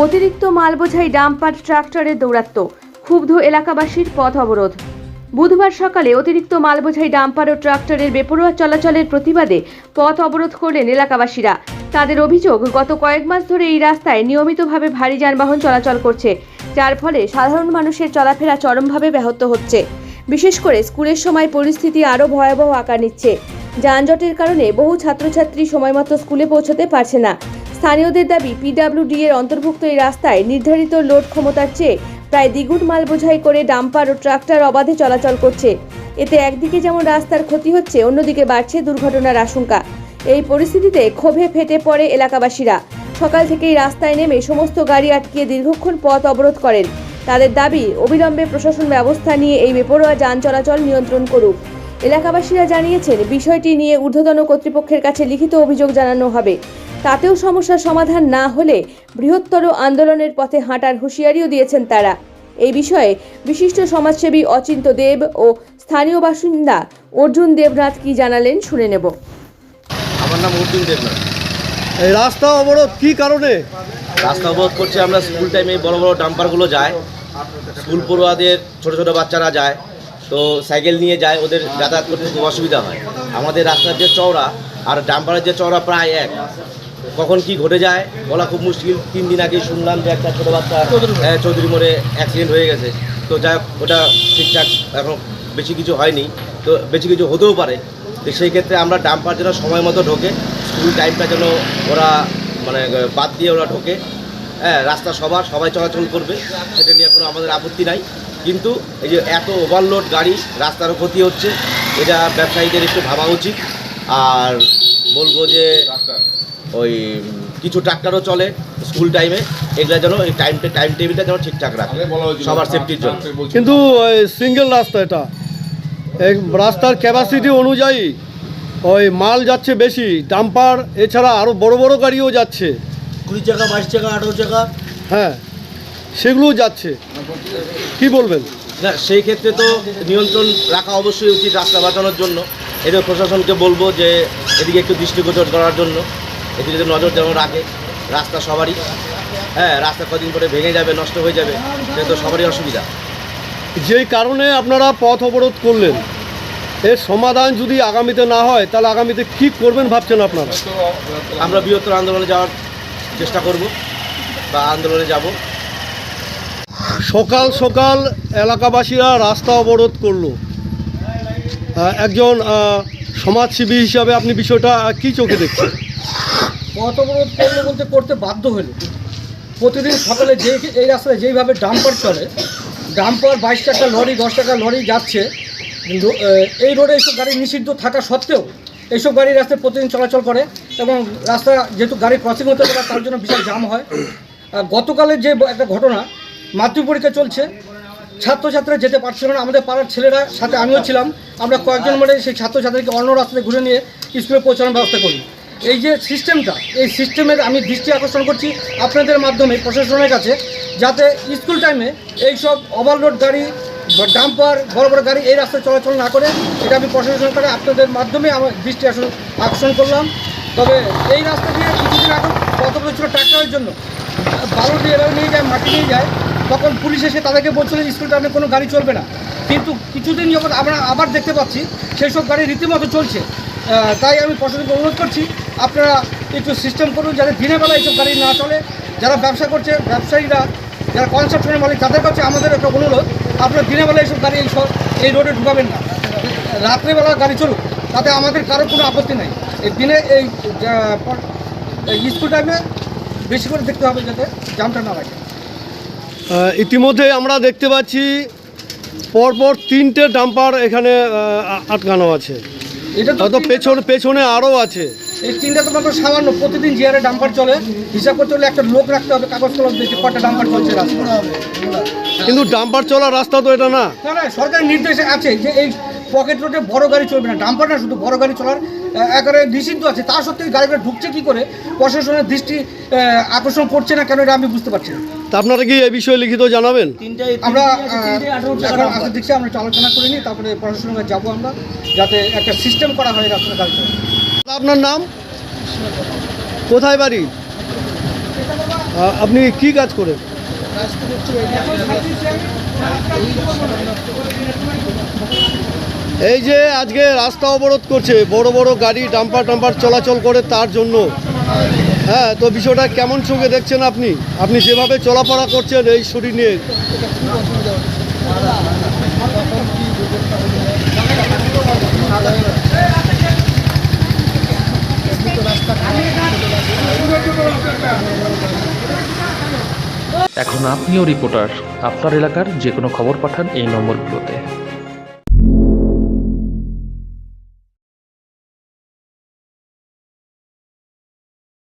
অতিরিক্ত মালবোঝাই ডাম্পার ট্রাক্টরে দৌরাত্ম। ক্ষুব্ধ এলাকাবাসীর পথ অবরোধ। বুধবার সকালে অতিরিক্ত মালবোঝাই ডাম্পার ও ট্রাক্টরের বেপরোয়া চলাচলের প্রতিবাদে পথ অবরোধ করলেন এলাকাবাসীরা। তাদের অভিযোগ, গত কয়েক মাস ধরে এই রাস্তায় নিয়মিতভাবে ভারী যানবাহন চলাচল করছে, যার ফলে সাধারণ মানুষের চলাফেরা চরমভাবে ব্যাহত হচ্ছে। বিশেষ করে স্কুলের সময় পরিস্থিতি আরও ভয়াবহ আকার নিচ্ছে। যানজটের কারণে বহু ছাত্রছাত্রী সময়মতো স্কুলে পৌঁছতে পারছে না। স্থানীয়দের দাবি পিডাব্লিউডি এর অন্তর্ভুক্ত এই রাস্তায় নির্ধারিত লোড ক্ষমতার চেয়ে প্রায় দ্বিগুণ মাল বোঝাই করে ডাম্পার ও ট্রাক্টর অবাধে চলাচল করছে। এতে একদিকে যেমন রাস্তার ক্ষতি হচ্ছে, অন্যদিকে বাড়ছে দুর্ঘটনার আশঙ্কা। এই পরিস্থিতিতে ক্ষোভে ফেটে পড়ে এলাকাবাসীরা। সকাল থেকেই রাস্তায় নেমে সমস্ত গাড়ি আটকিয়ে দীর্ঘক্ষণ পথ অবরোধ করেন। তাদের দাবি, অবিলম্বে প্রশাসন ব্যবস্থা নিয়ে এই বেপরোয়া যান চলাচল নিয়ন্ত্রণ করুক। এলাকাবাসীরা জানিয়েছেন, বিষয়টি নিয়ে ঊর্ধ্বতন কর্তৃপক্ষের কাছে লিখিত অভিযোগ জানানো হবে। তাতেও সমস্যার সমাধান না হলে বৃহত্তর আন্দোলনের পথে হাঁটার হুঁশিয়ারিও দিয়েছেন তারা। এই বিষয়ে বিশিষ্ট সমাজসেবী অচিন্ত দেব ও স্থানীয় বাসিন্দা অর্জুন দেবনাথ কি জানালেন শুনে নেব। আমার নাম অর্জুন দেবনাথ। এই রাস্তা অবরোধ কি কারণে? রাস্তা অবরোধ করছে আমরা স্কুল টাইমে বড় বড় ডাম্পারগুলো যায়। স্কুল পড়ুয়াদের ছোট ছোট বাচ্চারা যায়। তো সাইকেল নিয়ে যায় ওদের যাতায়াত করতে খুব অসুবিধা হয়। আমাদের রাস্তার যে চওড়া আর ডাম্পারের যে চওড়া প্রায় এক। কখন কি ঘটে যায় বলা খুব মুশকিল। তিন দিন আগে শুনলাম যে একটা ছোটো বাচ্চা হ্যাঁ, চৌধুরী মোড়ে অ্যাক্সিডেন্ট হয়ে গেছে। তো যাই হোক, ওটা ঠিকঠাক এখন বেশি কিছু হয়নি। তো বেশি কিছু হতেও পারে। তো সেই ক্ষেত্রে আমরা ডাম্পার যেন সময় মতো ঢোকে স্কুল টাইমটা যেন ওরা মানে বাদ দিয়ে ওরা ঢোকে। হ্যাঁ রাস্তা সবার সবাই চলাচল করবে সেটা নিয়ে কোনো আমাদের আপত্তি নাই। কিন্তু এই যে এত ওভারলোড গাড়ি রাস্তারও ক্ষতি হচ্ছে এটা ব্যবসায়ীদের একটু ভাবা উচিত। আর বলব যে ওই কিছু ট্রাক্টারও চলে স্কুল টাইমে এগুলো যেন এই টাইমটা টাইম টেবিলটা যেন ঠিকঠাক রাখে। সবার সেফটির জন্য। কিন্তু সিঙ্গেল রাস্তা এটা। এই রাস্তার ক্যাপাসিটি অনুযায়ী ওই মাল যাচ্ছে বেশি ডাম্পার এছাড়া আরও বড় বড় গাড়িও যাচ্ছে। কুড়ি চাকা বাইশ চাকা আঠারো চাকা। হ্যাঁ সেগুলোও যাচ্ছে। কি বলবেন? না সেই ক্ষেত্রে তো নিয়ন্ত্রণ রাখা অবশ্যই উচিত রাস্তা বাঁচানোর জন্য। এটা প্রশাসনকে বলব যে এদিকে একটু দৃষ্টিগোচর করার জন্য। এদিকে যদি নজর যেমন রাখে রাস্তা সবারই হ্যাঁ রাস্তা কদিন পরে ভেঙে যাবে নষ্ট হয়ে যাবে সেটা তো সবারই অসুবিধা। যেই কারণে আপনারা পথ অবরোধ করলেন এর সমাধান যদি আগামীতে না হয় তাহলে আগামীতে কি করবেন ভাবছেন আপনারা? আমরা বৃহত্তর আন্দোলনে যাওয়ার চেষ্টা করব বা আন্দোলনে যাব। সকাল সকাল এলাকাবাসীরা রাস্তা অবরোধ করল। একজন সমাজসেবী হিসাবে আপনি বিষয়টা কি চোখে দেখছেন? পথ বলতে করতে বাধ্য হলো, প্রতিদিন সকালে যে এই রাস্তায় যেইভাবে ডাম্পার চলে, ডাম্পার বাইশ টাকা লরি, দশ টাকা লরি যাচ্ছে এই রোডে এইসব গাড়ি নিষিদ্ধ থাকা সত্ত্বেও, এইসব গাড়ি রাস্তায় প্রতিদিন চলাচল করে এবং রাস্তা যেহেতু গাড়ি ক্রসিং হতে পারে, তার জন্য বিশাল জাম হয়। গতকালের যে একটা ঘটনা মাতৃ পরীক্ষা চলছে ছাত্রছাত্রীরা যেতে পারছিল না আমাদের পাড়ার ছেলেরা সাথে আমিও ছিলাম। আমরা কয়েকজন মিলে সেই ছাত্রছাত্রীকে অন্য রাস্তায় ঘুরে নিয়ে স্কুলে পৌঁছানোর ব্যবস্থা করি। এই যে সিস্টেমটা এই সিস্টেমের আমি দৃষ্টি আকর্ষণ করছি আপনাদের মাধ্যমে প্রশাসনের কাছে যাতে স্কুল টাইমে এই সব ওভারলোড গাড়ি বা ডাম্পার বড় বড় গাড়ি এই রাস্তায় চলাচল না করে এটা আমি প্রশাসনের কাছে আপনাদের মাধ্যমে আমার দৃষ্টি আকর্ষণ- আকর্ষণ করলাম। তবে এই রাস্তা দিয়ে কিছুদিন আগে কত ছিল ট্রাক্টরের জন্য। বালু দিয়ে এভাবে নিয়ে যায় মাটি নিয়ে যায় তখন পুলিশ এসে তাদেরকে বলছিল স্কুল টাইমে কোনো গাড়ি চলবে না। কিন্তু কিছুদিন যখন আমরা আবার দেখতে পাচ্ছি সেই সব গাড়ি রীতিমতো চলছে। তাই আমি প্রশাসনকে অনুরোধ করছি, আপনারা একটু সিস্টেম করুন যাতে দিনের বেলা এইসব গাড়ি না চলে। যারা ব্যবসা করছে, ব্যবসায়ীরা, যারা কনস্ট্রাকশনের মালিক, তাদের কাছে আমাদের একটা অনুরোধ, আপনারা দিনের বেলা এইসব গাড়ি এই সব এই রোডে ঢুকাবেন না। রাত্রেবেলা গাড়ি চলুক, তাতে আমাদের কারও কোনো আপত্তি নেই। এই দিনে এই স্কুল টাইমে বেশি করে দেখতে হবে যাতে জামটা না লাগে। ইতিমধ্যে আমরা দেখতে পাচ্ছি পরপর তিনটে ডাম্পার এখানে আটকানো আছে। এটা তো পেছন পেছনে আরও আছে। এই তিনটা তো মাত্র সামান্য প্রতিদিন জিয়ারে ডাম্পার চলে হিসাব করতে হলে একটা লোক রাখতে হবে কাগজ কলম দেখে কটা ডাম্পার চলছে রাস্তা কিন্তু ডাম্পার চলার রাস্তা তো এটা না। না না সরকারি নির্দেশ আছে যে এই পকেট রোডে বড় গাড়ি চলবে না ডাম্পার না শুধু বড় গাড়ি চলার একেবারে নিষিদ্ধ আছে। তা সত্ত্বেও গাড়িগুলো ঢুকছে কি করে প্রশাসনের দৃষ্টি আকর্ষণ করছে না কেন এটা আমি বুঝতে পারছি না। তা আপনারা কি এই বিষয়ে লিখিত জানাবেন? আমরা এখন আমরা আলোচনা করে নিই তারপরে যাব আমরা যাতে একটা সিস্টেম করা হয় রাস্তার আপনার নাম? কোথায় বাড়ি? আপনি কি কাজ করেন? এই যে আজকে রাস্তা অবরোধ করছে, বড় বড় গাড়ি ডাম্পার টাম্পার চলাচল করে তার জন্য। হ্যাঁ তো বিষয়টা কেমন চোখে দেখছেন আপনি? আপনি যেভাবে চলাফেরা করছেন এই শরীর নিয়ে। এখন আপনিও রিপোর্টার আপনার এলাকার যে কোনো খবর পাঠান এই নম্বরগুলোতে।